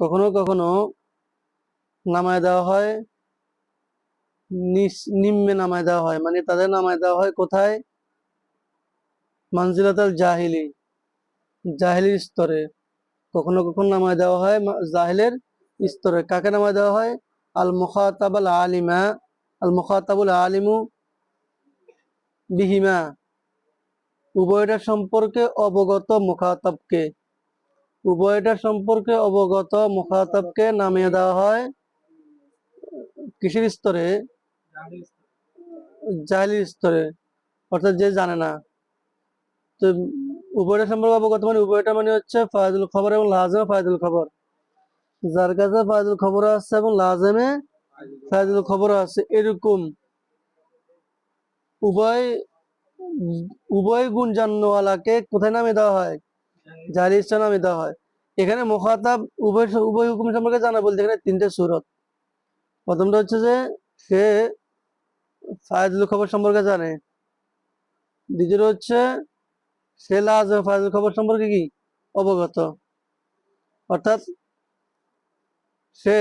কখনো কখনো নামায় দেওয়া হয় নিম্নে নামায় দেওয়া হয়। মানে তাদের নামায় দেওয়া হয় কোথায়? মানজিলাত জাহিলি জাহিলি স্তরে। কখনো কখনো নামায় দেওয়া হয় জাহিলের স্তরে। কাকে নামায় দেওয়া হয়? আল মুখাতাবাল আলিমা আল মুখাতাবুল আলিমু বিহিমা। উভয়টা সম্পর্কে অবগত মুখাতাবকে। উভয়টা সম্পর্কে অবগত মুখাতবকে নামিয়ে দেওয়া হয় কিসের স্তরে? জাহিলির স্তরে। অর্থাৎ যে জানে না। তো উভয়টা সম্পর্কে অবগত মানে উভয়টা মানে হচ্ছে ফায়দুল খবর এবং লাজেমে ফায়দুল খবর। যার কাছে ফায়দুল খবর আছে এবং লাজেমে ফায়দুল খবর আছে, এরকম। উভয় উভয় গুণ জান্নওয়ালাকে কোথায় নামে দেওয়া হয়? জাহিলি স্তরে নামে দেওয়া হয়। এখানে মুখাতাব উভয় উভয় হুকুম সম্পর্কে জানা বলতে এখানে তিনটে সুরত। প্রথমটা হচ্ছে যে, সে ফায়দুল খবর সম্পর্কে জানে। দ্বিতীয় হচ্ছে, সে লাজ ফায়দুল খবর সম্পর্কে কি? অবগত। অর্থাৎ, সে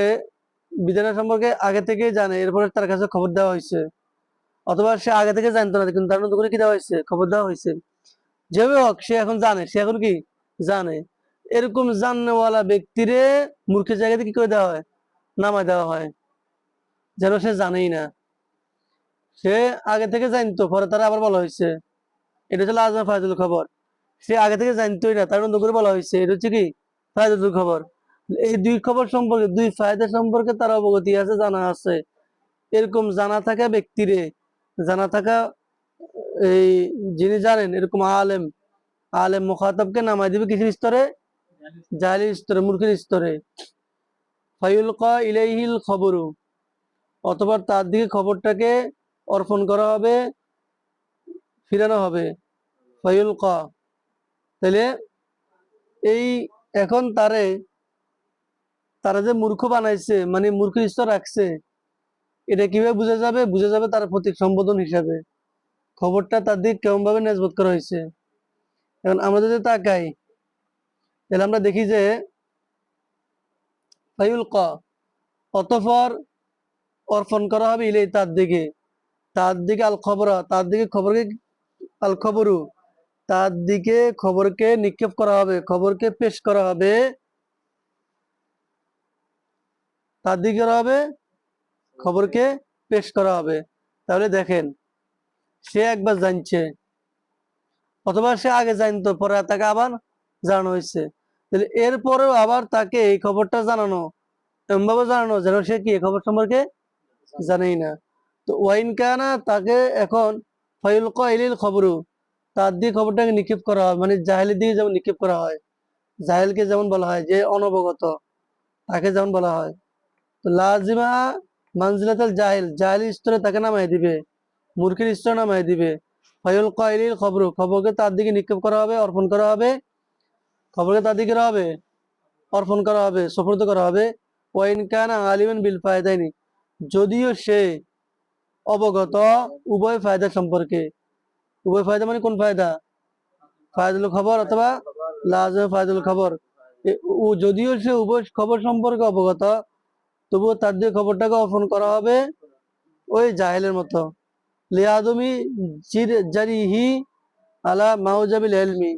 বিধানের সম্পর্কে আগে থেকেই জানে, এরপরে তার কাছে খবর দেওয়া হয়েছে। অথবা সে আগে থেকে জানতো না, কিন্তু তার নতুন করে কি দেওয়া হয়েছে, খবর দেওয়া হয়েছে। যেভাবে হোক, সে এখন জানে, সে এখন কি জানে? এরকম জাননেওয়ালা ব্যক্তিরে মূর্খের জায়গাতে কি করে দেওয়া হয়? নামায় দেওয়া হয়। যেন সে জানেই না। সে আগে থেকে জানতো, পরে তারা আবার বলা হয়েছে। এটা হচ্ছে আজমা ফায়দুল খবর। সে আগে থেকে জানতোই না, তার নতুন করে বলা হয়েছে। এটা হচ্ছে কি? ফায়দুল খবর। এই দুই খবর সম্পর্কে, দুই ফায়দা সম্পর্কে তার অবগতি আছে, জানা আছে। এরকম জানা থাকা ব্যক্তিরে জানা থাকা, এই যিনি জানেন, এরকম আলেম আলেম মুখাতাবকে নামাই দিবে কিসের স্তরে? জাহিলির স্তরে মূর্খের স্তরে। ফাইউলকা ইলাইহিল খবরু। অথবা তার দিকে খবরটাকে অর্পণ করা হবে, ফিরানো হবে। ফাইউলকা তাহলে এই এখন তারে, তারা যে মূর্খ বানাইছে মানে মূর্খ স্তর রাখছে এটা কীভাবে বোঝা যাবে? বোঝা যাবে তার প্রতীক সম্বোধন হিসাবে। খবরটা তার দিক কেমন ভাবে নেজবত করা হয়েছে। এখন আমরা যদি তাকাই, তাহলে আমরা দেখি যে ফাইউল ক অতফর অর্পণ করা হবে ইলে তার দিকে। তার দিকে আল খবর, তার দিকে খবরকে আল খবরু। তার দিকে খবরকে নিক্ষেপ করা হবে, খবরকে পেশ করা হবে। তার দিকে হবে খবরকে পেশ করা হবে। তাহলে দেখেন, সে একবার জানছে, অথবা সে আগে জানতো, পরে তাকে আবার জানানো হয়েছে। তাহলে এরপরেও আবার তাকে এই খবরটা জানানো, এমনভাবে জানানো যেন সে কি খবর সম্পর্কে জানেই না। তো ওয়াইন কানা তাকে এখন ফাইল কইলিল খবরু, তার দিয়ে খবরটাকে নিক্ষেপ করা হয় মানে জাহেলের দিকে যেমন নিক্ষেপ করা হয়, জাহেলকে যেমন বলা হয় যে অনবগত, তাকে যেমন বলা হয়। তো লাজিমা মানজিলাতাল জাহিল জাহিল স্তরে তাকে নামাই দিবে মূর্খের স্তরে নামাই দিবে। ফাইল কইলিল খবর খবরকে তার দিকে নিক্ষেপ করা হবে, অর্পণ করা হবে। খবরকে তার দিকে হবে, অর্পণ করা হবে, সফরত করা হবে। ওয়াইন কানা আলিমান বিল ফায়দাইনি, যদিও সে অবগত উভয় ফায়দা সম্পর্কে। উভয় ফায়দা মানে কোন ফায়দা? ফায়দুল খবর অথবা লাজম ফায়দুল খবর। যদিও সে উভয় খবর সম্পর্কে অবগত তবুও তার দিয়ে খবরটাকে অর্পণ করা হবে ওই জাহেলের মতো। লিয়াদমি জির জারিহি আলা মাউজাবিল এলমি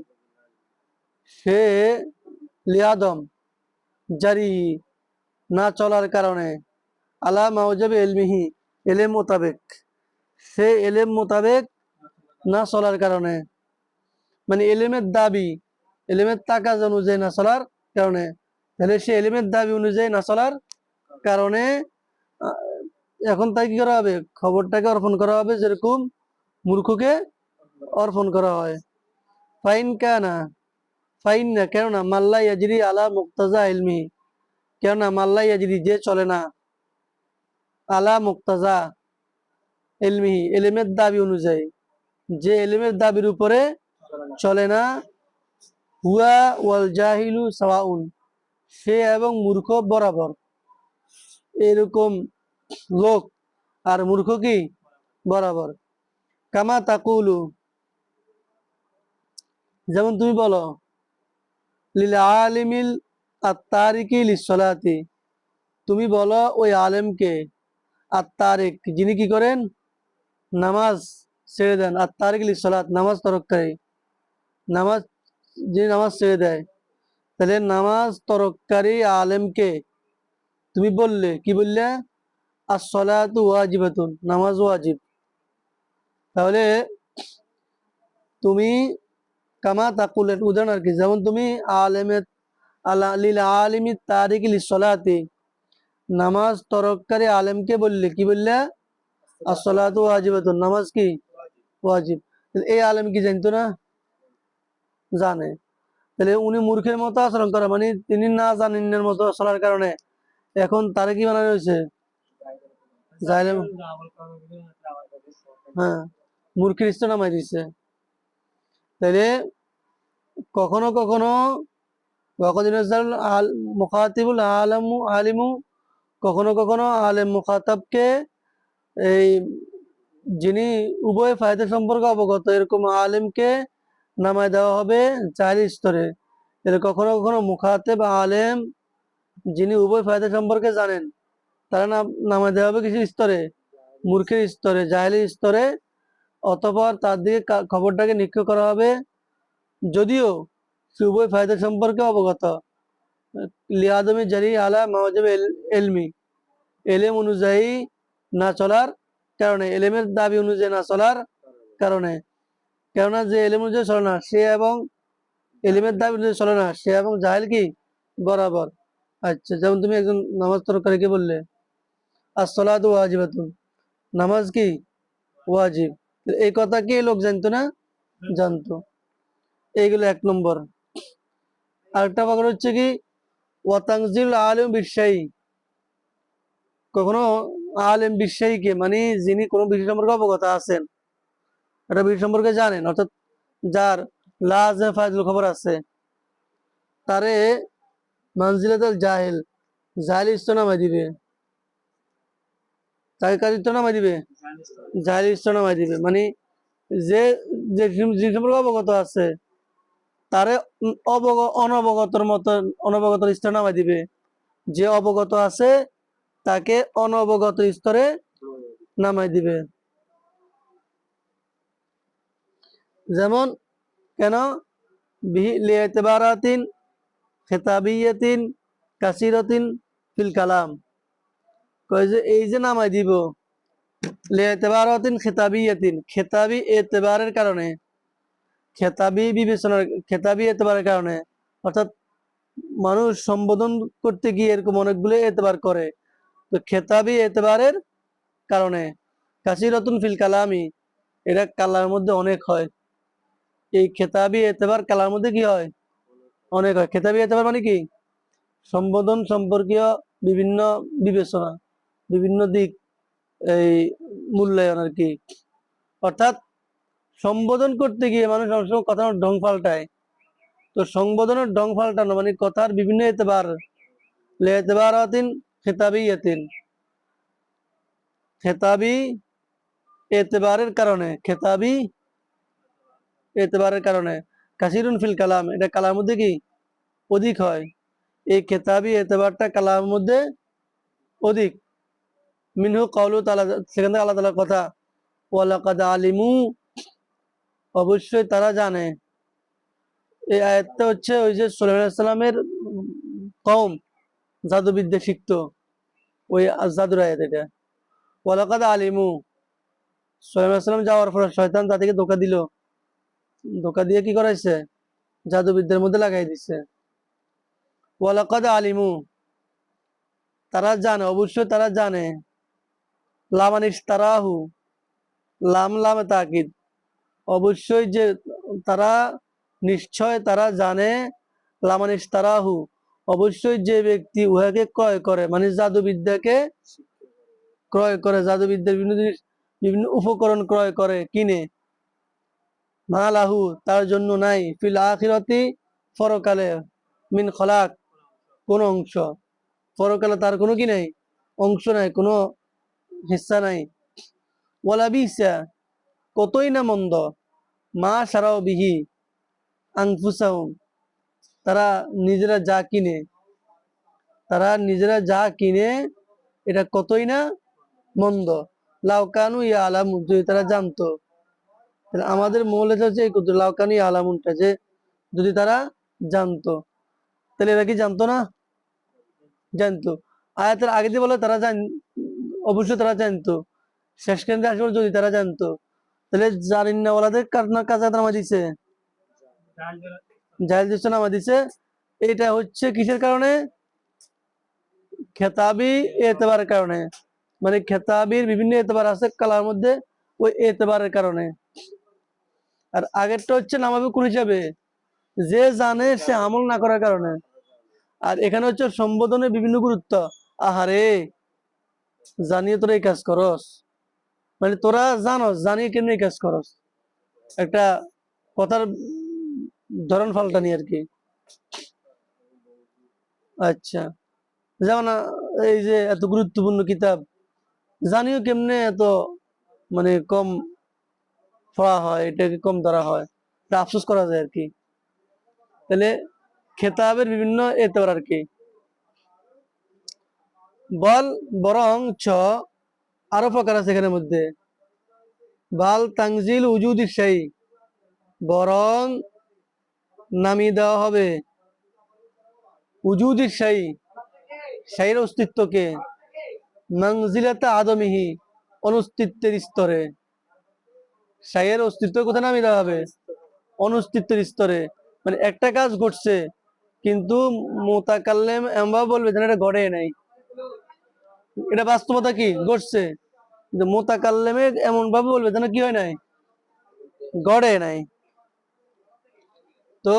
সে লিয়াদম জারি না চলার কারণে আলা মাউজাবি এলমিহি এলেম মোতাবেক। সে এলেম মোতাবেক না চলার কারণে মানে এলেমের দাবি, এলেমের তাকাজ অনুযায়ী না চলার কারণে। তাহলে সে এলেমের দাবি অনুযায়ী না চলার কারণে এখন তাই কি করা হবে? খবরটাকে অর্পণ করা হবে যেরকম মূর্খকে অর্পণ করা হয়। ফাইন কানা, ফাইন না, কেননা মাল্লা ইয়াজরি আলা মুক্তাজা ইলমি, কেননা মাল্লা ইয়াজরি যে চলে না, আলা মুক্তাজা এলমিহি এলেমের দাবি অনুযায়ী। যে এলেমের দাবির উপরে চলে না, হুয়া ওয়াল জাহিলু সাওয়াউন, সে এবং মূর্খ বরাবর। এরকম লোক আর মূর্খ কি? বরাবর। কামা তাকুলু। যেমন তুমি বলো লিল আলিমিল আত্মারিকি লিসলাতি তুমি বলো, ওই আলেমকে আত্মারিক যিনি কি করেন? নামাজ ছেড়ে দেন। আত্মারিক লিসলাত নামাজ তরককারী। নামাজ, যিনি নামাজ ছেড়ে দেয়, তাহলে নামাজ তরককারী আলেমকে তুমি বললে, কি বললে? আসলাতু ওয়াজিবাতুন, নামাজ ওয়াজিব। তাহলে তুমি কামা তাকুলের উদাহরণ আর কি, যেমন তুমি আলেমে আলা, লিল লিসলাতি নামাজ তরককারী আলেমকে বললে, কি বললে? আসলাতু ওয়াজিবাতুন, নামাজ কি? ওয়াজিব। এই আলেম কি জানতো না? জানে। তাহলে উনি মূর্খের মতো আচরণ করে মানে তিনি না জানেন মতো চলার কারণে। এখন তারে কি বানানো হয়েছে? হ্যাঁ মূর্খের ইষ্ট নামাই দিচ্ছে তাহলে কখনো কখনো মুখাতিবুল আলমু আলিমু কখনো কখনো আলেম মুখাতাবকে এই যিনি উভয় ফায়দা সম্পর্কে অবগত, এরকম আলেমকে নামায় দেওয়া হবে চার স্তরে। এর কখনো কখনো মুখাতেব আলেম যিনি উভয় ফায়দা সম্পর্কে জানেন, তারা নাম দেওয়া হবে কিছু স্তরে, মূর্খের স্তরে জাহেলি স্তরে, অতপর তার দিকে খবরটাকে নিক্ষেপ করা হবে। যদিও সে উভয় ফায়দা সম্পর্কে অবগত। লিয়াদমি জারি আলা এল- এলমি। এলেম অনুযায়ী না চলার কারণে, এলেমের দাবি অনুযায়ী না চলার কারণে। কেননা যে এলেম অনুযায়ী চলে না, সে এবং, এলিমের দাবি অনুযায়ী চলে না, সে এবং জাহেল কি? বরাবর। আচ্ছা যেমন তুমি একজন নামাজ তরকারিকে বললে আসলাত ওয়াজিবাতুন। নামাজ কি? ওয়াজিব। এই কথা কি লোক জানতো না? জানতো। এইগুলো এক নম্বর। আরেকটা বাগর হচ্ছে কি ওয়াতাংজিল আলিম বিশ্বায়ী কখনো আলেম বিশ্বায়ীকে মানে যিনি কোনো বিষয় সম্পর্কে অবগত আছেন, একটা বিষয় সম্পর্কে জানেন, অর্থাৎ যার লাজ ফাজল খবর আছে, তারে মানজিলাতাল জাহেল জাহেল ইস্তনামাই দিবে। তাকে কাজ ইস্তনামাই দিবে? জাহেল ইস্তনামাই দিবে। মানে যে যে সম্পর্কে অবগত আছে, তারে অবগ, অনবগতর মতো অনবগত স্তরে নামাই দিবে। যে অবগত আছে, তাকে অনবগত স্তরে নামাই দিবে। যেমন, কেন? বিহি লিয়েতেবারাতিন খেতাবিয়াতিন কাসিরতিন ফিল কালাম। কয় যে এই যে নামাই দিব লিয়েতেবারাতিন খেতাবিয়াতিন খেতাবি এতেবারের কারণে, খেতাবি বিবেচনার, খেতাবি এতেবারের কারণে, অর্থাৎ মানুষ সম্বোধন করতে গিয়ে এরকম অনেকগুলো এতেবার করে, তো খেতাবি এতেবারের কারণে, কাসিরতুন ফিল কালামি, এটা কালার মধ্যে অনেক হয়। এই খেতাবি এতেবার কালার মধ্যে কি হয়? অনেক হয়। খেতাবি এতেবার মানে কি? সম্বোধন সম্পর্কীয় বিভিন্ন বিবেচনা, বিভিন্ন দিক এই মূল্যায়ন আর কি। অর্থাৎ সম্বোধন করতে গিয়ে মানুষ সবসময় কথার ঢং পাল্টায়। তো সংবোধনের ঢং পাল্টানো মানে কথার বিভিন্ন এতেবার, লে এতেবার আতিন, খেতাবি এতিন খেতাবি এতেবারের কারণে, খেতাবি এতেবারের কারণে। কাসিরুন ফিল কালাম, এটা কালার মধ্যে কি? অধিক হয়। এই খেতাবি এতেবারটা কালার মধ্যে অধিক। মিনহু কওলু তাআলা, সেখান থেকে আল্লাহ তাআলার কথা, ওয়ালাকাদ আলিমু। অবশ্যই তারা জানে। এই আয়াতটা হচ্ছে ওই যে সালামের কওম, জাদুবিদ্যা শিখতো ওই জাদুর আয়াত এটা। ওয়ালাকাদ আলিমু। সালাম যাওয়ার পর শয়তান তাদেরকে ধোকা দিল। ধোকা দিয়ে কি করাইছে? জাদুবিদ্যার মধ্যে লাগাই দিছে। ওয়ালাকাদ আলিমু। তারা জানে, অবশ্যই তারা জানে। লামানিস তারাহু লাম লামে তাকিদ। অবশ্যই যে তারা, নিশ্চয় তারা জানে লামানিস তারাহু অবশ্যই যে ব্যক্তি উহাকে ক্রয় করে মানে জাদুবিদ্যাকে ক্রয় করে, জাদুবিদ্যার বিভিন্ন জিনিস, বিভিন্ন উপকরণ ক্রয় করে, কিনে। মালাহু তার জন্য নাই। ফিল আখিরাতি পরকালে, মিন খলাক। কোন অংশ। পরকালে তার কোনো কি নাই? অংশ নাই, কোনো হিস্সা নাই। ওয়ালা বিসা, কতই না মন্দ। মা সারাও বিহি আংফুসাহুম তারা নিজেরা যা কিনে, তারা নিজেরা যা কিনে, এটা কতই না মন্দ। লাউকানু ইয়া আলামু, যদি তারা জানতো। তাহলে আমাদের মৌলে হচ্ছে এই লাউকানু ইয়া আলামুনটা যে যদি তারা জানতো। তাহলে এরা কি জানতো না? জানতো। আয়াতের আগে দিয়ে বলে তারা জান, অবশ্যই তারা জানতো। শেষ কেন্দ্রে আসলে যদি তারা জানতো, তাহলে জানিন না ওলাদের কাজে নামা দিছে? জাহেল নামা দিছে। এটা হচ্ছে কিসের কারণে? খেতাবি এতেবারের কারণে। মানে খেতাবির বিভিন্ন এতেবার আছে কালার মধ্যে, ওই এতেবারের কারণে। আর আগেরটা হচ্ছে নামাবে কোন হিসাবে? যে জানে সে আমল না করার কারণে। আর এখানে হচ্ছে সম্বোধনের বিভিন্ন গুরুত্ব। আহারে, জানিয়ে তোরা এই কাজ করস। মানে তোরা জানস, জানিয়ে কেন এই কাজ করস? একটা কথার ধরন ফাল্টানি আর কি। আচ্ছা যেমন এই যে এত গুরুত্বপূর্ণ কিতাব, জানিও কেমনে এত মানে কম পড়া হয়, এটাকে কম ধরা হয়? আফসোস করা যায় আর কি। তাহলে খেতাবের বিভিন্ন এতবার আর কি। বল, বরং ছ, আরও প্রকার আছে এখানের মধ্যে। বাল তাংজিল উজুদি সেই বরং নামিয়ে দেওয়া হবে উজুদি সেই সেইর অস্তিত্বকে। মঞ্জিলাতে আদমিহি, অনস্তিত্বের স্তরে। সাইয়ের অস্তিত্ব কোথায় নামিয়ে দেওয়া হবে। অনস্তিত্বের স্তরে। মানে একটা কাজ ঘটছে কিন্তু মোতাকাল্লেম এমবা বলবে, যেন এটা গড়ে নাই। এটা বাস্তবতা কি? ঘটছে। কিন্তু মোতাকাল্লেমে এমন ভাবে বলবে, যেন কি হয় নাই? গড়ে নাই। তো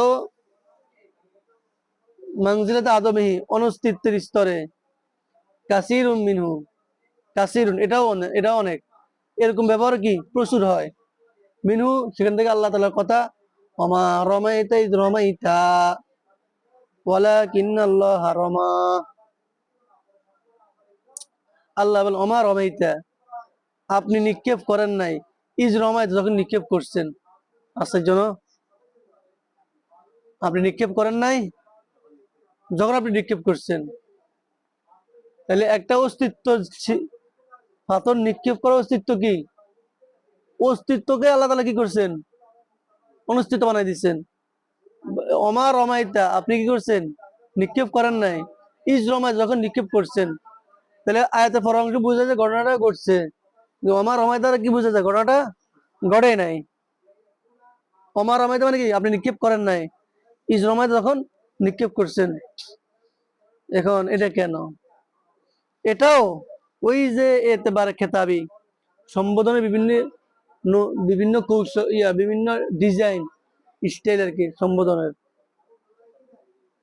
মঞ্জিলাতে আদমিহি অনস্তিত্বের স্তরে। কাসিরুন মিনহু। কাসিরুন, এটাও এটাও অনেক। এরকম ব্যবহার কি? প্রচুর হয়। মিনহু, সেখান থেকে আল্লাহ তালার কথা অমা রমাইতা রমাইতা। রমা আল্লাহ বল অমা রমাইতা? আপনি নিক্ষেপ করেন নাই। ইজ রমাইতা যখন নিক্ষেপ করছেন আশ্চর্য না? আপনি নিক্ষেপ করেন নাই? যখন আপনি নিক্ষেপ করছেন, তাহলে একটা অস্তিত্ব পাথর নিক্ষেপ করার অস্তিত্ব কি? অস্তিত্বকে আল্লাহ তালা কি করছেন? অনস্তিত্ব বানাই দিচ্ছেন। অমার রমাইতা, আপনি কি করছেন? নিক্ষেপ করেন নাই। ইজ রমাই যখন নিক্ষেপ করছেন, তাহলে আয়াতে পর অংশ বোঝা যায় ঘটনাটা ঘটছে? অমা রমাই দ্বারা কি বোঝা যায়? ঘটনাটা ঘটে নাই। অমা রমাইতা মানে কি? আপনি নিক্ষেপ করেন নাই। ইজ রমাই যখন নিক্ষেপ করছেন, এখন এটা কেন? এটাও ওই যে এতেবার খেতাবি সম্বোধনের বিভিন্ন বিভিন্ন কৌশল, ইয়া, বিভিন্ন ডিজাইন স্টাইল আর কি সম্বোধনের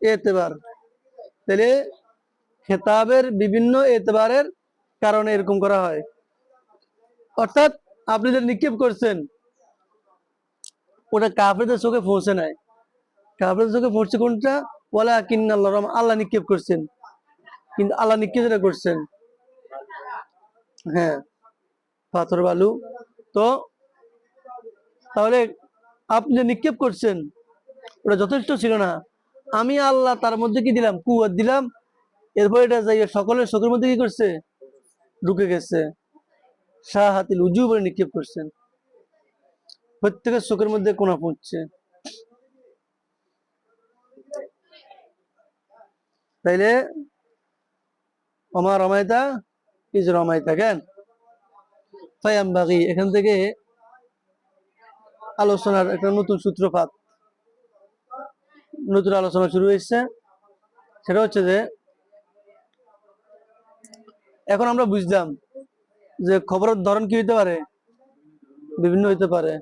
এতেবার। তাহলে খেতাবের বিভিন্ন এতেবারের কারণে এরকম করা হয়। অর্থাৎ আপনি যে নিক্ষেপ করছেন, ওটা কাফেরদের চোখে পৌঁছে নাই। কাফেরদের চোখে পড়ছে কোনটা? ওলা কিন্নাল্লাহ রহমান, আল্লাহ নিক্ষেপ করছেন। কিন্তু আল্লাহ নিক্ষেপ করছেন। হ্যাঁ পাথর বালু। তো তাহলে আপনি যে নিক্ষেপ করছেন, ওটা যথেষ্ট ছিল না। আমি আল্লাহ তার মধ্যে কি দিলাম? কুয়ার দিলাম। এরপর এটা যাই সকলের চোখের মধ্যে কি করছে? ঢুকে গেছে। শাহ হাতিল উজু বলে নিক্ষেপ করছেন। প্রত্যেকের চোখের মধ্যে কোনা পড়ছে। তাইলে আমার রমায়তা ইজ রমায়তা কেন? ফায়ামবাগি, এখান থেকে আলোচনার একটা নতুন সূত্রপাত। নতুন আলোচনা শুরু হয়েছে। সেটা হচ্ছে যে, এখন আমরা বুঝলাম যে খবরের ধরন কি হইতে পারে? বিভিন্ন হইতে পারে।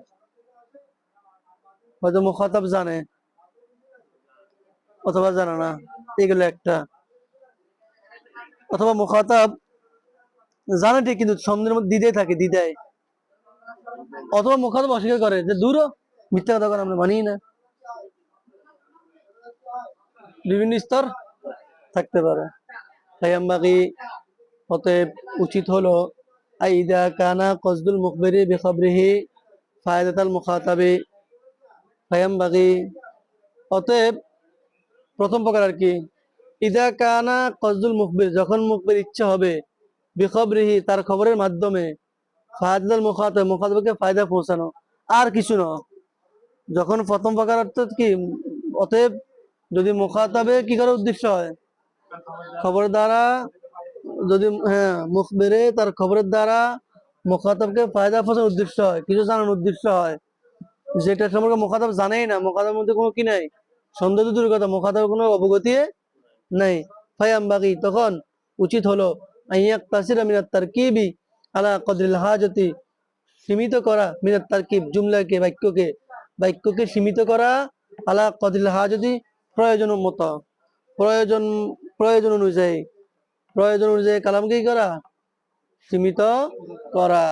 হয়তো মুখাতাব জানে, অথবা জানে না। এগুলো একটা। অথবা মুখাতাব জানে ঠিক, কিন্তু সন্ধ্যের মধ্যে দিদাই থাকে দিদাই অথবা মুখাতাব অস্বীকার করে, যে দূর মিথ্যা কথা করে আমরা মানি না। বিভিন্ন স্তর থাকতে পারে। তাই আমাকে অতএব উচিত হলো, আইদা কানা মুখবেরি বেখবরিহি ফায়দাতাল মুখাতাবি। অতএব প্রথম প্রকার আর কি, ইদা কানা কজদুল মুখবির, যখন মুখবির ইচ্ছা হবে, বিখবরিহি তার খবরের মাধ্যমে ফায়দাল মুখাতাব মুখাতাবকে ফায়দা পৌঁছানো। আর কিছু না। যখন প্রথম প্রকার অর্থাৎ কি, অতএব যদি মুখাতাবে কি করার উদ্দেশ্য হয়? খবর দ্বারা যদি হ্যাঁ মুখ বেড়ে তার খবরের দ্বারা মুখাতাবকে ফায়দা পৌঁছানোর উদ্দেশ্য হয়। কিছু জানানোর উদ্দেশ্য হয়। যেটা সম্পর্কে মুখাতাব জানেই না, মুখাতাবের মধ্যে কোনো কি নাই? সন্দেহ দূর কথা মুখাতাবের কোনো অবগতি নাই। ফায়াম বাকি তখন উচিত হলো, আইয়াক তাসির মিনাত তারকিবি আলা কদরিল হাজতি, সীমিত করা, মিনাত তারকিব, জুমলাকে, বাক্যকে বাক্যকে সীমিত করা, আলা কদরিল হাজতি, প্রয়োজন মতো, প্রয়োজন প্রয়োজন অনুযায়ী প্রয়োজন অনুযায়ী কালামকে করা? সীমিত করা।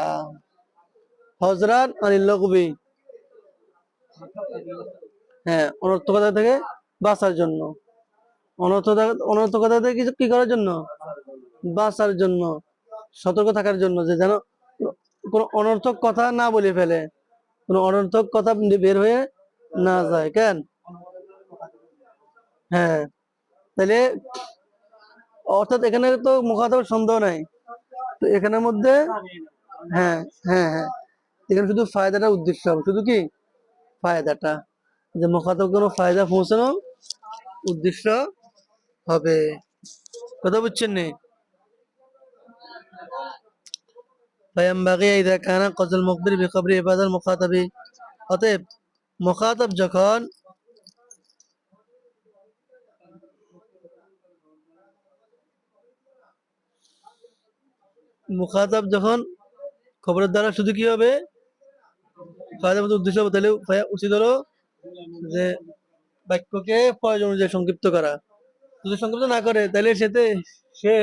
হজরাত আনিল লঘবি। হ্যাঁ অনর্থকতা থেকে বাঁচার জন্য। অনর্থকতা অনর্থকতা থেকে কি করার জন্য? বাঁচার জন্য। সতর্ক থাকার জন্য যে যেন কোনো অনর্থক কথা না বলে ফেলে, কোনো অনর্থক কথা বের হয়ে না যায়, কেন? হ্যাঁ তাহলে অর্থাৎ এখানে তো মুখাতাবের সন্দেহ নাই, তো এখানের মধ্যে হ্যাঁ হ্যাঁ হ্যাঁ এখানে শুধু ফায়দাটা উদ্দেশ্য হবে, শুধু কি? ফায়দাটা, যে মুখাতাব কোনো ফায়দা পৌঁছানো উদ্দেশ্য হবে। কথা বুঝছেন নি? ফায়াম্বাগি ইদা অতএব মুখাতাব যখন মুখাতব যখন খবরের দ্বারা শুধু কি হবে উদ্দেশ্য তাহলে উচিত হলো যে বাক্যকে প্রয়োজন অনুযায়ী সংক্ষিপ্ত করা যদি সংক্ষিপ্ত না করে তাহলে সেতে সে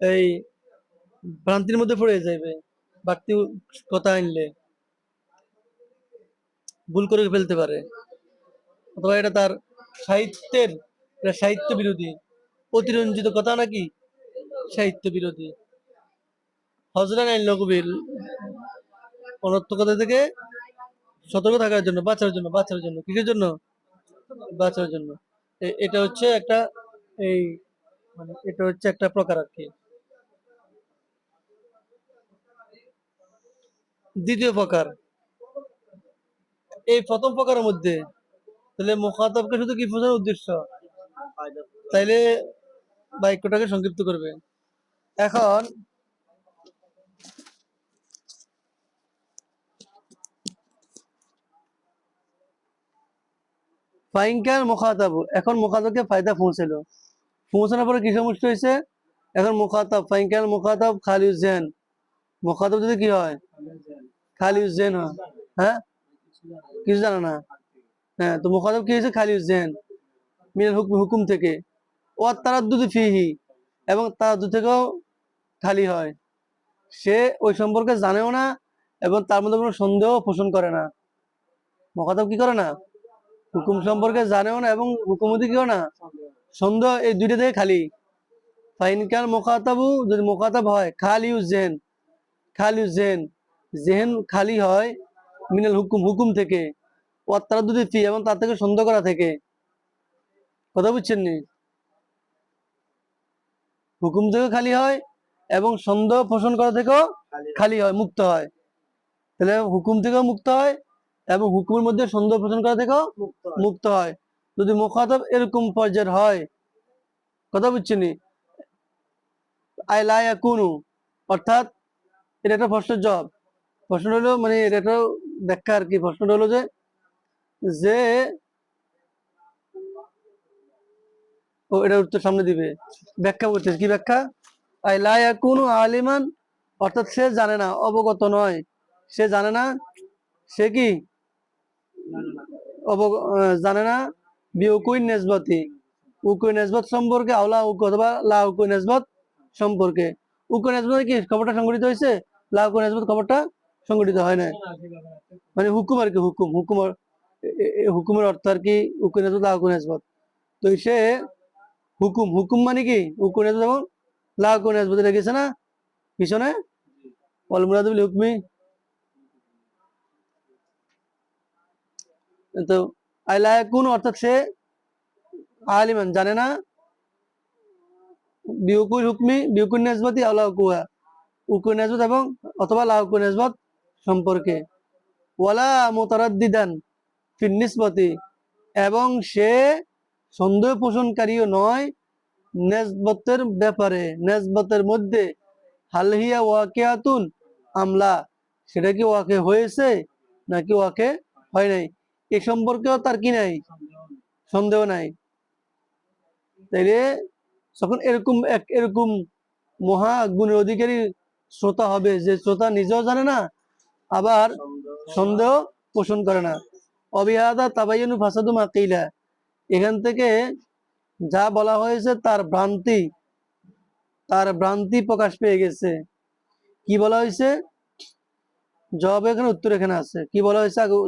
এই ভ্রান্তির মধ্যে পড়ে যাবে বাড়তি কথা আনলে ভুল করে ফেলতে পারে। অথবা এটা তার সাহিত্যের সাহিত্য বিরোধী। অতিরঞ্জিত কথা নাকি সাহিত্য বিরোধী। হজরান আইন লঘুবিল অনর্থকতা থেকে সতর্ক থাকার জন্য, বাঁচার জন্য বাঁচার জন্য, কিসের জন্য? বাঁচার জন্য। এটা হচ্ছে একটা, এই মানে এটা হচ্ছে একটা প্রকার আর কি। দ্বিতীয় প্রকার। এই প্রথম প্রকারের মধ্যে, তাহলে মুখাতাবকে শুধু কি বোঝানোর উদ্দেশ্য? তাইলে বাক্যটাকে সংক্ষিপ্ত করবে। এখন ফাইনকার মুখাতাব, এখন মুখাতাবকে ফায়দা পৌঁছালো। পৌঁছানোর পরে কি সমস্যা হয়েছে? এখন মুখাতাব, ফাইনকার মুখাতাব খালি জেন মুখাতাব যদি কি হয়? খালি জেন হয়। কিছু জানো না? হ্যাঁ তো মুখাতাব কি হয়েছে? খালি জেন মিনাল হুকুম হুকুম থেকে। ও তারা দুধ ফিহি। এবং তার দু থেকেও খালি হয়। সে ওই সম্পর্কে জানেও না এবং তার মধ্যে কোনো সন্দেহ পোষণ করে না। মুখাতাব কি করে না? হুকুম সম্পর্কে জানেও না এবং হুকুমতি কিও না। সন্দেহ এই দুইটা থেকে খালি। ফাইনকাল মোকাতাবু যদি মোকাতাব হয় খালিউ জেন খালিউ জেন জেহেন খালি হয় মিনাল হুকুম হুকুম থেকে। ও তারা দুটি ফি এবং তার থেকে সন্দেহ করা থেকে। কথা বুঝছেন নি? হুকুম থেকে খালি হয় এবং সন্দেহ পোষণ করা থেকেও খালি হয়। মুক্ত হয়। তাহলে হুকুম থেকেও মুক্ত হয় এবং হুকুমের মধ্যে সন্দেহ পোষণ করা থেকেও মুক্ত হয়। যদি মুখাতব এরকম পর্যায়ের হয় কথা বুঝছেন নি? আই লাই কুনু অর্থাৎ এটা একটা প্রশ্নের জব প্রশ্ন হলো মানে এটা একটা ব্যাখ্যা আর কি। প্রশ্নটা হলো যে যে ও এটা উত্তর সামনে দিবে। ব্যাখ্যা করতেছে কি ব্যাখ্যা? আই লা ইয়াকুনু আলিমান, অর্থাৎ সে জানে না, অবগত নয়। সে জানে না, সে কি? জানে না বি উকুই নেসবতি। উকুই নেসবত সম্পর্কে, আওলা উকু অথবা লা উকুই নেসবত সম্পর্কে। উকুই নেসবত কি? খবরটা সংগঠিত হয়েছে? লা উকুই নেসবত খবরটা সংগঠিত হয় না মানে হুকুম আর কি হুকুম। হুকুম আর- এ- এ- এ হুকুমের অর্থ আর কি নেসবত তো সে হুকুম। হুকুম মানে কি? হুকুম নেসবত এবং লা উকুই নেসবত লেগেছে না? পিছনে? অল হুকমি। তো আইলা অর্থাৎ সে আলিমান? জানে না? বিউকুল হুকমি বিউকুল নেজবতি আল্লাহ কুয়া উকুল নেজবত এবং অথবা লাউকুল নেজবত সম্পর্কে। ওয়ালা মোতারাদ্দিদান ফিন্নিসবতি এবং সে সন্দেহ পোষণকারীও নয় নেজবতের ব্যাপারে। নেজবতের মধ্যে হালহিয়া ওয়াকিয়াতুন আমলা, সেটা কি ওয়াকে হয়েছে নাকি ওয়াকে হয় নাই? এ সম্পর্কেও তার কি নাই? সন্দেহ নাই। তাইলে যখন এরকম এক, এরকম মহা গুণের অধিকারী শ্রোতা হবে, যে শ্রোতা নিজেও জানে না আবার সন্দেহ পোষণ করে না। অবিহাদা তাবাইনু ফাসাদু মাকিলা এখান থেকে যা বলা হয়েছে তার ভ্রান্তি তার ভ্রান্তি প্রকাশ পেয়ে গেছে। কি বলা হয়েছে? জবাব এখানে উত্তর এখানে আছে। কি বলা হয়েছে আগে,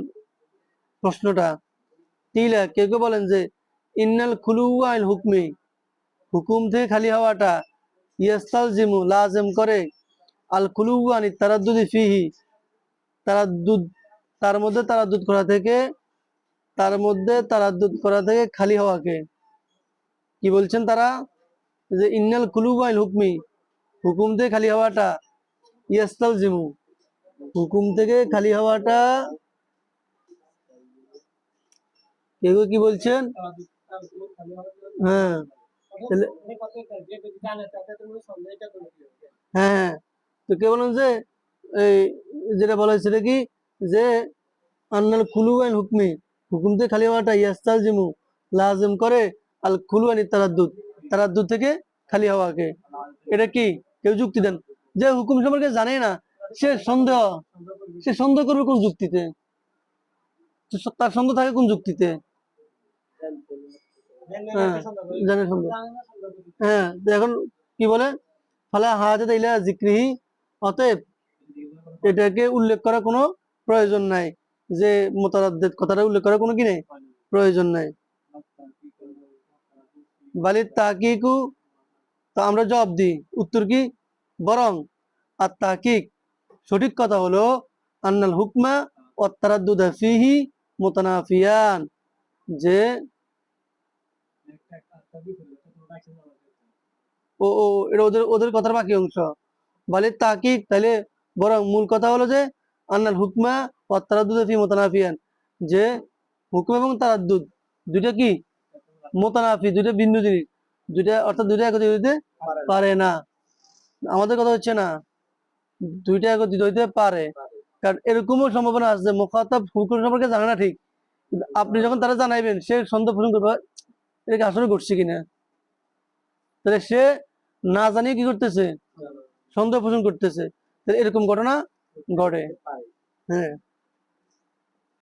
প্রশ্নটা? তিলা কেউ কেউ বলেন যে, ইন্নাল খুলু আইল হুকমি। হুকুম থেকে খালি হওয়াটা ইয়াস্তাল জিমু লাজেম করে। আল খুলু আনি তারাদ্দুদি ফিহি। তারাদ্দুদ তার মধ্যে তারাদ্দুদ করা থেকে, তার মধ্যে তারাদ্দুদ করা থেকে খালি হওয়াকে। কি বলছেন তারা? যে ইন্নাল কুলু আইল হুকমি, হুকুম থেকে খালি হওয়াটা ইয়াস্তাল জিমু হুকুম থেকে খালি হওয়াটা কেউ কি বলছেন? হ্যাঁ হ্যাঁ হ্যাঁ তো কে বলেন যে এই যেটা বলা হয়েছিল কি যে আন্নাল খুলু আইন হুকমি হুকুম থেকে খালি হওয়াটা ইয়াস্তাল জিমু লাজম করে আল খুলু আনি তারাদ্দুদ তারাদ্দুদ থেকে খালি হওয়াকে। এটা কি? কেউ যুক্তি দেন? যে হুকুম সম্পর্কে জানে না, সে সন্দেহ সে সন্দেহ করবে কোন যুক্তিতে? তার সন্দেহ থাকে কোন যুক্তিতে? হ্যাঁ জানে সন্দেহ। হ্যাঁ এখন কি বলে? ফালা হাজাত ইলা জিক্রিহি, অতএব এটাকে উল্লেখ করার কোনো প্রয়োজন নাই। যে মোতারাদ্দেদ কথাটা উল্লেখ করার কোনো কি নেই? প্রয়োজন নাই। বালির তাকিকু তো আমরা জবাব দিই। উত্তর কি? বরং আর তাকিক সঠিক কথা হলো, আন্নাল হুকমা ও তারাদ্দুদ ফিহি মোতানাফিয়ান। যে ও ও এটা ওদের ওদের কথার বাকি অংশ। বলে তাকিক তাহলে বরং মূল কথা হলো যে আন্নাল হুকমা ও তারাদ্দুদ ফি মোতানাফিয়ান। যে হুকুম এবং তারাদ্দুদ দুইটা কি? মোতানাফি দুইটা ভিন্ন জিনিস। দুইটা অর্থাৎ দুইটা একত্রিত হইতে পারে না। আমাদের কথা হচ্ছে না দুইটা একত্রিত হইতে পারে। কারণ এরকমও সম্ভাবনা আছে যে মুখাতাব হুকুম সম্পর্কে জানে না ঠিক। আপনি যখন তারা জানাইবেন সে সন্দেহ পোষণ করবে এটা কি আসলে ঘটছে কিনা? তাহলে সে না জানিয়ে কি করতেছে? সন্দেহ পোষণ করতেছে। এরকম ঘটনা ঘটে। হ্যাঁ।